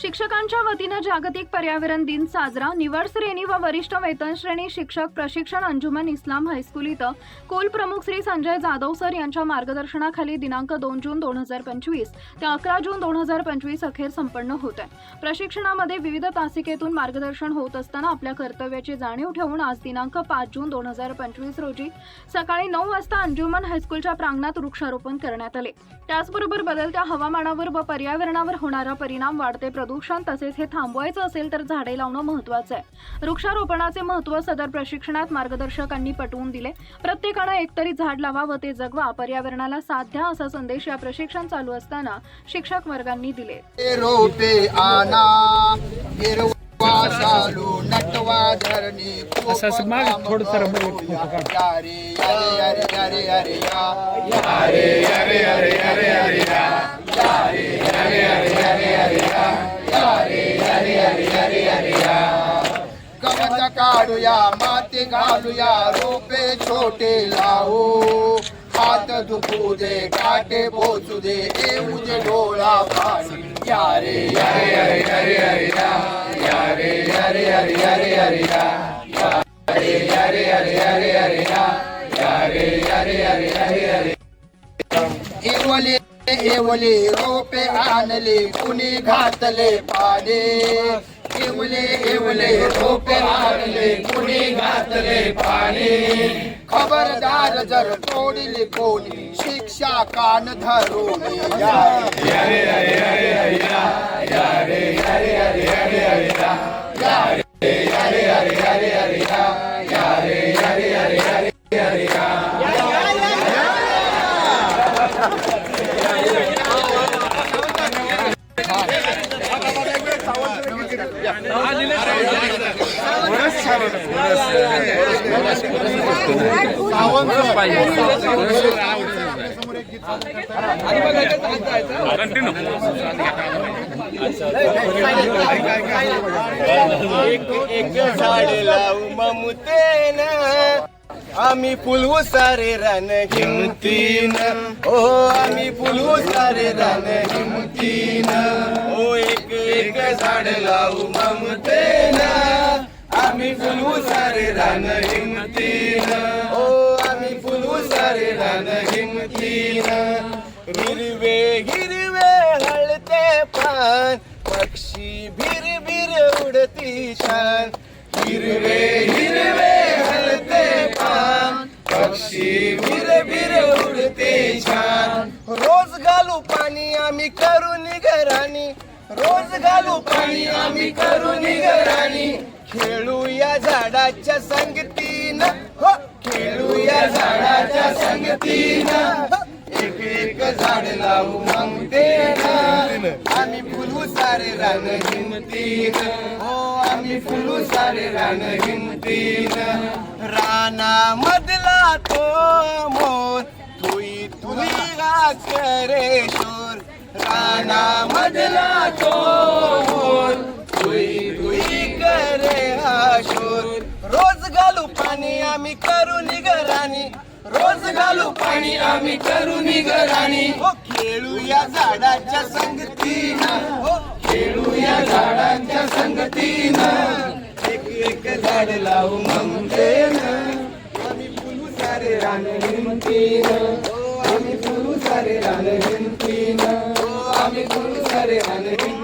शिक्षकांच्या वतीनं जागतिक पर्यावरण दिन साजरा. निवड श्रेणी व वरिष्ठ वेतन श्रेणी शिक्षक प्रशिक्षण अंजुमन इस्लाम हायस्कूल इथं कुल प्रमुख श्री संजय जाधव सर यांच्या मार्गदर्शनाखाली दिनांक दोन जून दोन हजार पंचवीस ते अकरा जून दोन हजार पंचवीस अखेर संपन्न होत आहे. प्रशिक्षणामध्ये विविध तासिकेतून मार्गदर्शन होत असताना आपल्या कर्तव्याची जाणीव ठेवून आज दिनांक पाच जून दोन हजार पंचवीस रोजी सकाळी नऊ वाजता अंजुमन हायस्कूलच्या प्रांगणात वृक्षारोपण करण्यात आले. त्याचबरोबर बदलत्या हवामानावर व पर्यावरणावर होणारा परिणाम वाढते प्रदूषण तसेच हे थांबवायचं असेल तर झाडे लावणं महत्वाचं आहे वृक्षारोपणाचे महत्त्व सदर प्रशिक्षणात मार्गदर्शकांनी पटवून दिले प्रत्येकानं एकतरी झाड लावा व ते जगवा पर्यावरणाला साथ द्या असा संदेश या प्रशिक्षण चालू असताना शिक्षक वर्गांनी दिले रोपे आना हिरवा शालू नटवा धरणी असं गवत काढूया माती घालूया रोपे छोटे लावू हात दुखू दे काटे पोचू दे येऊ दे डोळा पाणी या यारे यारे अरे अरे अरे या यारे यारे अरे अरे अरे या यारे यारे अरे अरे अरे या यारे यारे अरे अरे अरे इरवले एवले रोपे आणले कुणी घातले पाणी एवले एवले रोपे आणले कुणी घातले पाणी खबरदार जर तोडले कोणी शिक्षा कान धरून यारे एक एक आम्ही फुलवू सारे रान हिमतीन ओ हो, आम्ही फुलवू सारे रान हिमतीन झाड लावू ममतेना. आम्ही फुलवू सारे रान हिमतीन. ओ आम्ही फुलवू सारे रान हिमतीन. हिरवे हिरवे हळते पान. पक्षी भिर भिर उडती छान. हिरवे हिरवे हलते पान. पक्षी भिर भिर उडते छान. रोज घालू पाणी आम्ही करू निगराणी रोज घालू पाणी आम्ही करू निगराणी. खेळू या झाडाच्या संगतीनं. हो. खेळू या झाडाच्या संगतीनं. हो. एक एक झाड लावू मगते आम्ही फुलू सारे रान हिमतीन. हो आम्ही फुलू सारे रान हिमतीन. राना मधला तो मोर तुई तुई रे. करे शोर मधला तो तुई तुई करे हा शोर रोज घालू पाणी आम्ही करू निगराणी रोज घालू पाणी आम्ही करू निगराणी हो खेळू या झाडाच्या संगतीनं. हो खेळू या झाडाच्या संगतीनं. एक एक झाड लावू ममतेनं. आम्ही फुलू सारे रान हिमतीनं हो, आम्ही फुलू सारे रान हिमतीनं स्वामी गुरु सरे सारे